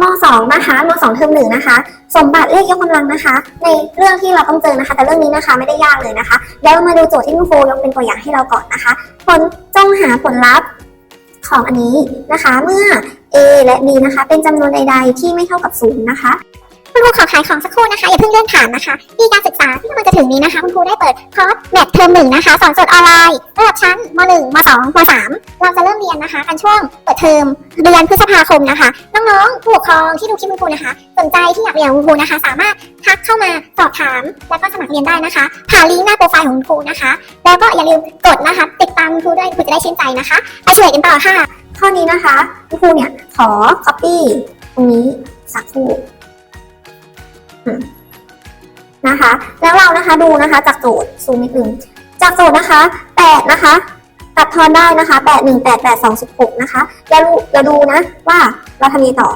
ม2นะคะม2เทอมหนึ่งนะคะ สมบัติเลขยกกำลังนะคะ ในเรื่องที่เราต้องเจอนะคะ แต่เรื่องนี้นะคะไม่ได้ยากเลยนะคะเดี๋ยวเรามาดูโจทย์ที่คุณครูยกเป็นตัวอย่างให้เราก่อนนะคะผลจงหาผลลัพธ์ของอันนี้นะคะ เมื่อ a และ b นะคะ เป็นจำนวนใด ๆ ที่ไม่เท่ากับศูนย์นะคะคุณครูขอขายของสักครู่นะคะอย่าเพิ่งเลื่อนผ่านนะคะปีการศึกษาที่กำลังจะถึงนี้นะคะ คุณครูได้เปิดคอร์สแมทเทอมหนึ่งนะคะ สอนสดออนไลน์ระดับ ชั้นม .1 ม .2 มเราจะเริ่มเรียนนะคะกันช่วงเปิดเทอมเดือนพฤษภาคมนะคะ น้องๆผู้ปกครองที่ดูคลิปคุณครูนะคะ สนใจที่อยากเรียนคุณครูนะคะ สามารถทักเข้ามาสอบถาม แล้วก็สมัครเรียนได้นะคะ ผ่านลิงก์หน้าโปรไฟล์ของคุณครูนะคะ แล้วก็อย่าลืมกดนะคะ ติดตามคุณครูด้วยคุณจะได้ชื่นใจนะคะ ไปเฉลยกันต่อค่ะข้อนี้นะคะคุณครูเนี่ยขอ copy ตรงนี้สักครู่นะคะ แล้วเรานะคะดูนะคะจากโจทย์ซูมนิดนึงจากโจทย์นะคะแปดนะคะ ตัดทอนได้นะคะแปดหนึ่งแปดแปดสองสิบหกนะคะอย่าดูอย่าดูนะว่าเราทำยังไงต่อ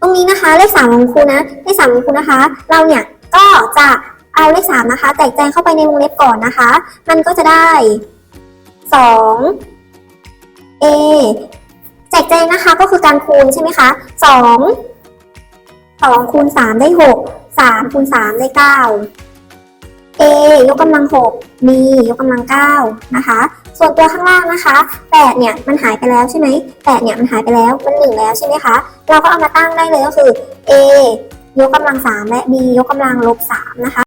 ตรงนี้นะคะเลขสามของครูนะเลขสามของครูนะคะ เราเนี่ยก็จะเอาเลขสามนะคะแตกแจงเข้าไปในวงเล็บก่อนนะคะ มันก็จะได้สอง a แจกแจงนะคะก็คือการคูณใช่ไหมคะสองสองคูณสามได้หกสามคูณสามได้เก้า ยกกำลังหก b ยกกำลังเก้านะคะ ส่วนตัวข้างล่างนะคะแปดเนี่ยมันหายไปแล้วใช่ไหมแปดเนี่ยมันหายไปแล้วมันหนึ่งแล้วใช่ไหมคะ เราก็เอามาตั้งได้เลยก็คือ a ยกกำลังสามและ b ยกกำลังลบสามนะคะ